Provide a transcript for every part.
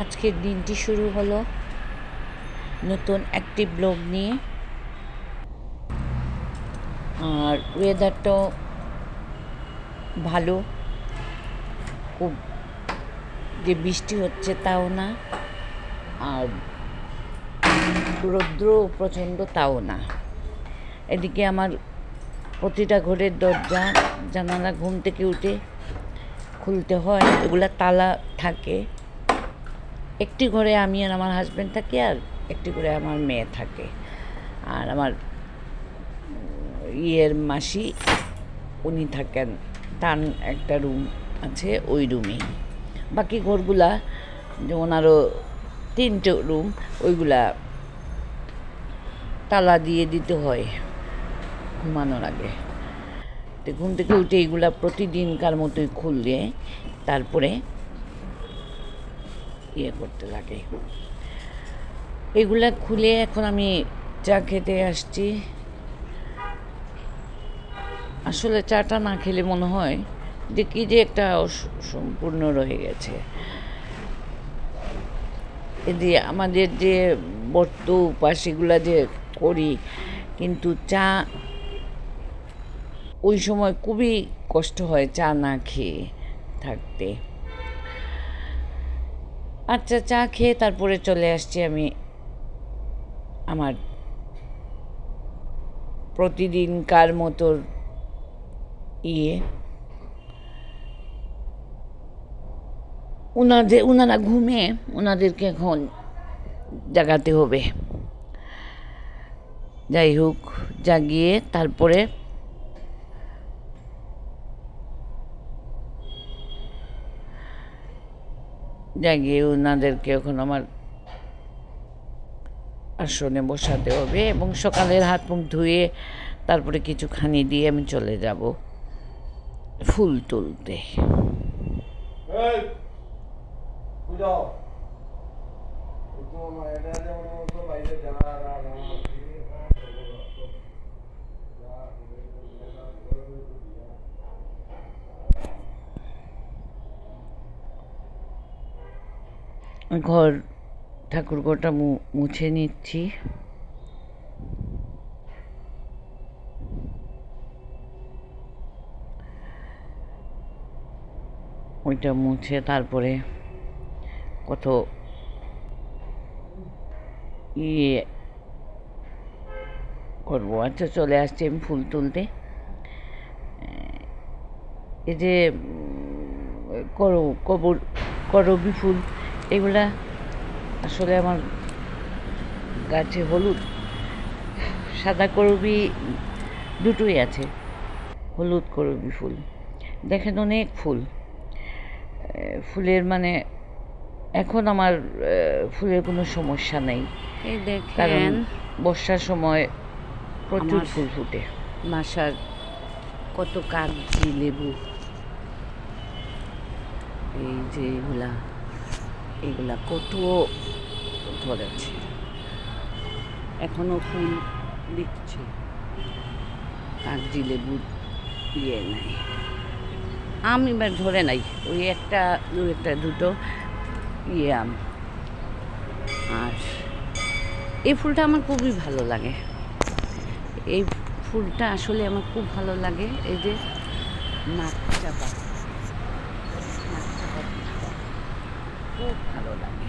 আজকের দিনটি শুরু হলো নতুন একটি ব্লগ নিয়ে। আর ওয়েদারটাও ভালো। খুব যে বৃষ্টি হচ্ছে তাও না। আর রৌদ্র প্রচণ্ড তাও না। এদিকে আমার প্রতিটা ঘরের দরজা, জানালা ঘুম থেকে উঠে খুলতে হয়। এগুলা তালা থাকে। একটি ঘরে আমি আর আমার হাজব্যান্ড থাকি আর একটি ঘরে আমার মেয়ে থাকে। আর আমার ইয়ের মাসি, উনি থাকেন, তার একটা রুম আছে ওই রুমেই বাকি ঘরগুলা যেমন আরও তিনটে রুম ওইগুলা তালা দিয়ে দিতে হয় ঘুমানোর আগে। তো ঘুম থেকে উঠে এইগুলা প্রতিদিনকার মতোই খুললে, তারপরে ইয়ে করতে লাগে। এগুলা খুলে এখন আমি চা খেতে আসছি। আসলে চাটা না খেলে মনে হয় যে কি যে একটা সম্পূর্ণ রয়ে গেছে। যে আমাদের যে ব্রত উপাস এগুলা যে করি, কিন্তু চা ওই সময় খুবই কষ্ট হয় চা না খেয়ে থাকতে। আচ্ছা চা খেয়ে তারপরে চলে আসছি আমি আমার প্রতিদিনকার মতো ইয়ে। ওনাদের ওনারা ঘুমে ওনাদেরকে এখন জাগাতে হবে। যাই হোক, জাগিয়ে তারপরে জাগিয়ে ওনাদেরকে এখন আমার আসনে বসাতে হবে এবং সকালের হাত মুখ ধুয়ে তারপরে কিছু খানি দিয়ে আমি চলে যাব ফুল তুলতে যেমন মতো বাইরে যা না না ঘর ঠাকুরঘরটা মুছে নিচ্ছি। ওইটা মুছে তারপরে কত ইয়ে করব। আচ্ছা চলে আসছি আমি ফুল তুলতে। এই যে করবি ফুল এগুলা আসলে আমার গাছে হলুদ সাদা করবি দুটোই আছে হলুদ করবি ফুল। দেখেন অনেক ফুল। ফুলের মানে এখন আমার ফুলের কোনো সমস্যা নেই। এই কারণ দেখেন বর্ষার সময় প্রচুর ফুল ফুটে। বাসার কত কাগজি লেবু। এই যে এগুলা। এগুলা কত ধরেছে এখনও ফুল দিচ্ছে। কাগজি লেবু ইয়ে নাই। আম এবার ধরে নাই। ওই একটা, দু একটা, দুটো ইয়ে আম। আর এই ফুলটা আমার খুবই ভালো লাগে। এই ফুলটা আসলে আমার খুব ভালো লাগে। এই যে নাক চাপা নাক চাপা ফুলটা খুব ভালো লাগে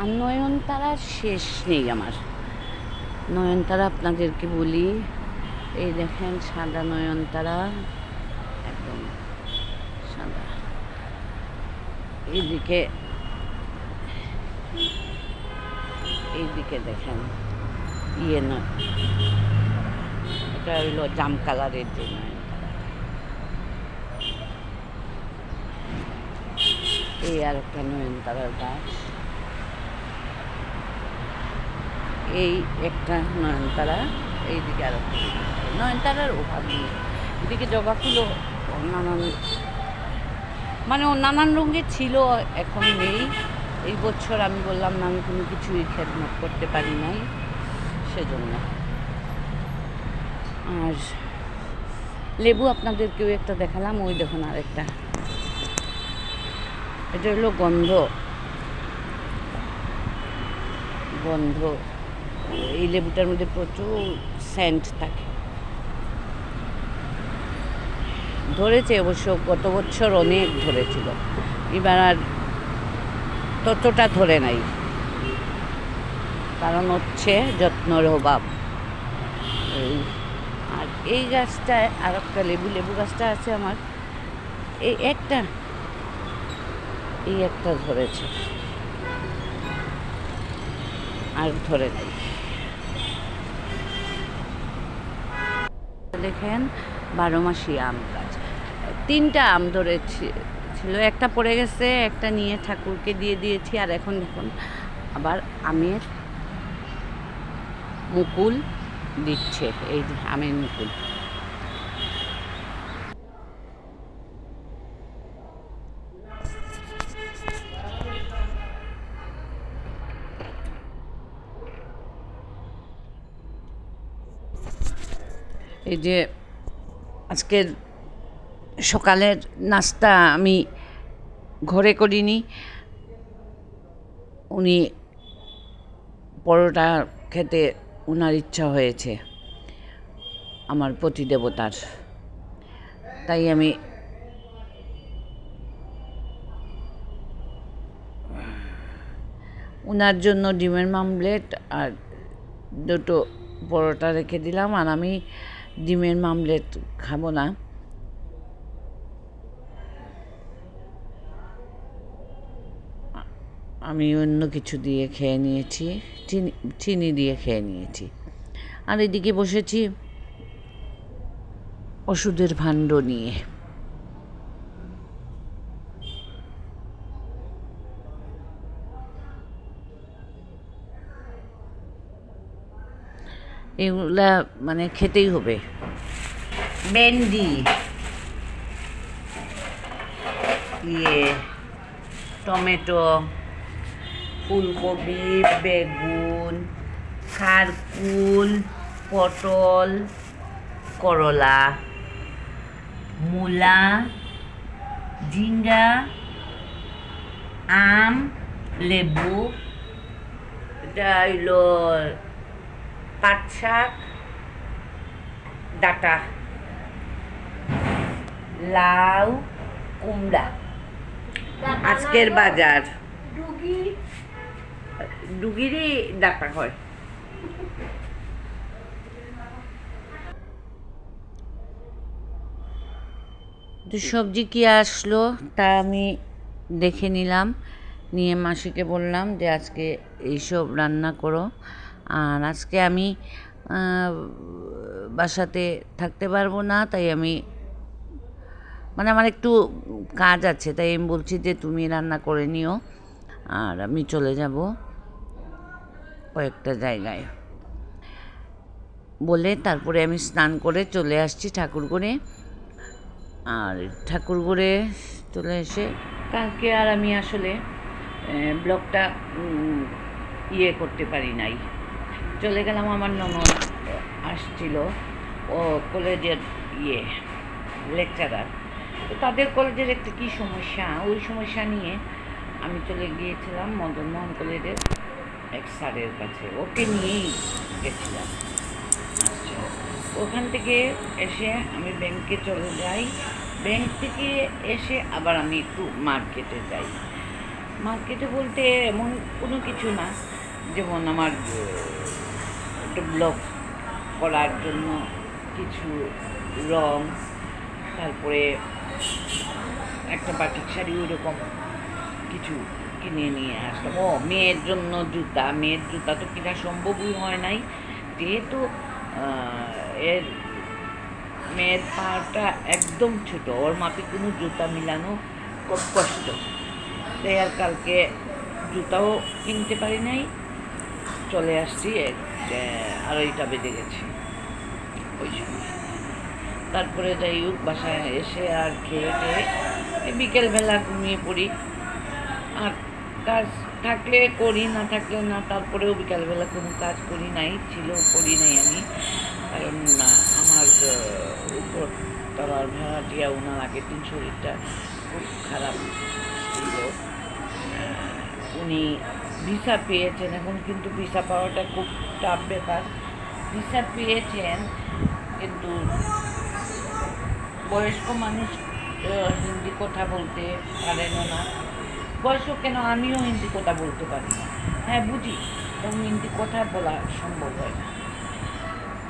আর নয়নতারার শেষ নেই আমার। নয়নতারা আপনাদেরকে বলি, এই দেখেন সাদা নয়নতারা, একদম সাদা। এইদিকে এইদিকে দেখেন ইয়ে নয়, এটা হইল জাম কালারের যে নয়নতারা এই আর একটা নয়নতারার গাছ। এই একটা নয়নতারা, এইদিকে আর একটা নয়নতারার অভাব নেই। এদিকে জবা ফুলও নানান মানে নানান রঙের ছিল, এখন নেই। এই বছর আমি বললাম না আমি কোনো কিছুই খেদমত করতে পারি নাই। সেজন্য। আর লেবু আপনাদেরকেও একটা দেখালাম, ওই দেখুন আরেকটা। এটা হলো গন্ধ। গন্ধ। এই লেবুটার মধ্যে প্রচুর সেন্ট থাকে। ধরেছে অবশ্য গত বছর অনেক ধরেছিল। এবার আর ততটা ধরে নাই। কারণ হচ্ছে যত্নর অভাব। আর এই গাছটায় আর একটা লেবু লেবু গাছটা আছে আমার। এই একটা এই একটা ধরেছে। আর ধরে নাই। দেখেন বারো মাসি আম গাছ। তিনটা আম ধরেছি, ছিল। একটা পড়ে গেছে, একটা নিয়ে ঠাকুরকে দিয়ে দিয়েছি, আর এখন দেখুন, আবার আমের মুকুল দিচ্ছে, এই আমের মুকুল। এই যে আজকের সকালের নাস্তা আমি ঘরে করিনি। উনি পরোটা খেতে ওনার ইচ্ছা হয়েছে, আমার প্রতিদেবতার তাই আমি ওনার জন্য ডিমের মামলেট আর দুটো পরোটা রেখে দিলাম। আর আমি ডিমের মামলেট খাব না। আমি অন্য কিছু দিয়ে খেয়ে নিয়েছি, চিনি চিনি দিয়ে খেয়ে নিয়েছি। আর এদিকে বসেছি ওষুধের ভাণ্ড নিয়ে। এগুলা মানে খেতেই হবে। ভেন্ডি। ইয়ে টমেটো, ফুলকপি, বেগুন, খারকুল, পটল, করলা, মূলা ঝিঙ্গা আম, লেবু, এটা হইল পাট শাক ডাটা লাউ কুমড়া। আজকের বাজার। ডুগিরই ডাটা হয়। তো সবজি কি আসলো তা আমি দেখে নিলাম। নিয়ে মাসিকে বললাম যে আজকে এইসব রান্না করো। আর আজকে আমি বাসাতে থাকতে পারব না, তাই আমি মানে আমার একটু কাজ আছে, তাই আমি বলছি যে তুমি রান্না করে নিও, আর আমি চলে যাব কয়েকটা জায়গায়। বলে তারপরে আমি স্নান করে চলে আসছি ঠাকুর করে আর ঠাকুর করে চলে এসে কালকে আর আমি আসলে ব্লগটা ইয়ে করতে পারি নাই। চলে গেলাম আমার ননদ আসছিল, ও কলেজের ইয়ে লেকচারার তো তাদের কলেজের একটা কী সমস্যা? ওই সমস্যা নিয়ে আমি চলে গিয়েছিলাম মদন মোহন কলেজের এক স্যারের কাছে। ওকে নিয়েই গেছিলাম। আচ্ছা ওখান থেকে এসে আমি ব্যাংকে চলে যাই। ব্যাংক থেকে এসে আবার আমি একটু মার্কেটে যাই। মার্কেটে বলতে এমন কোনো কিছু না, যেমন আমার একটা করার জন্য কিছু রং, তারপরে একটা বাটিক শাড়ি ওইরকম কিছু কিনে নিয়ে আসলাম। ও, মেয়ের জন্য জুতা। মেয়ের জুতা তো কেনা সম্ভবই হয় নাই। যেহেতু এর মেয়ের পাটা একদম ছোট, ওর মাপে কোনো জুতা মিলানো খুব কষ্ট। তাই আর কালকে জুতাও কিনতে পারি নাই। চলে আসছি আড়াইটা বেজে গেছে। ওই সময় তারপরে যাই হোক, বাসায় এসে আর খেয়ে খেয়ে বিকেলবেলা ঘুমিয়ে পড়ি। আর কাজ থাকলে করি, না থাকলে না, তারপরেও বিকালবেলা কোনো কাজ করি নাই, ছিল, করি নাই আমি। কারণ আমার উপর গিয়া ওনার আগের দিন শরীরটা খুব খারাপ ছিল। উনি ভিসা পেয়েছেন এখন কিন্তু ভিসা পাওয়াটা খুব টাফ ব্যাপার। ভিসা পেয়েছেন, কিন্তু বয়স্ক মানুষ হিন্দি কথা বলতে পারেন না। বয়স্ক কেন? আমিও হিন্দি কথা বলতে পারি না। হ্যাঁ বুঝি এবং হিন্দি কথা বলা সম্ভব হয় না।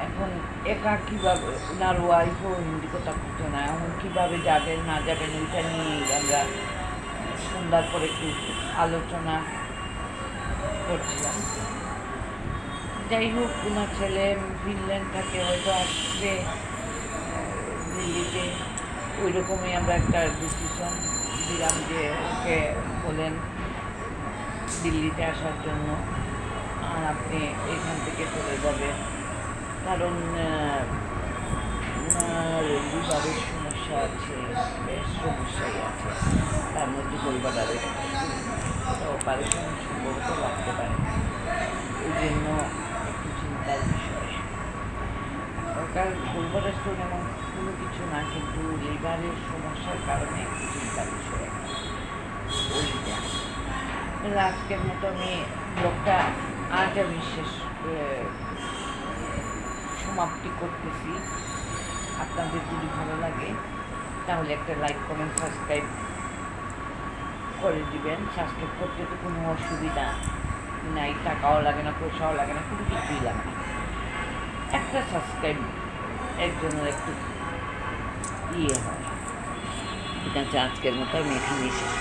এখন একা কীভাবে ওনার ওয়াইফও হিন্দি কথা বলতে না? এখন কীভাবে যাবেন, না যাবেন ওইটা নিয়ে আমরা সন্ধ্যার পরে একটু আলোচনা করছিলাম। যাই হোক ওনার ছেলে ফিনল্যান্ড থাকে হয়তো আসবে দিল্লিতে। ওই রকমই আমরা একটা ডিসিশন দিলাম যে ওকে বলেন দিল্লিতে আসার জন্য আর আপনি এখান থেকে চলে যাবেন। কারণ আহ, সমস্যা আছে বেশ সমস্যাই আছে। তার মধ্যে পরিবারের অপারেশন সম্ভবত লাগতে পারে। ওই জন্য একটু চিন্তার বিষয়। সরকার পরিবারের স্টোন এমন কোনো কিছু না, কিন্তু লিভারের সমস্যার কারণে একটু চিন্তার বিষয় ওইটা আজকের মতো আমি ব্লগটা আজ আমি শেষ সমাপ্তি করতেছি। আপনাদের যদি ভালো লাগে, তাহলে একটা লাইক কমেন্ট সাবস্ক্রাইব করে দিবেন স্বাস্থ্য করতে তো কোনো অসুবিধা নাই, টাকাও লাগে না, পয়সাও লাগে না, কোনো কিছুই লাগে না। একটা সাবস্ক্রাইব একজনের একটু ইয়ে হয়। আজকের মতো, আমি এখানেই শেষ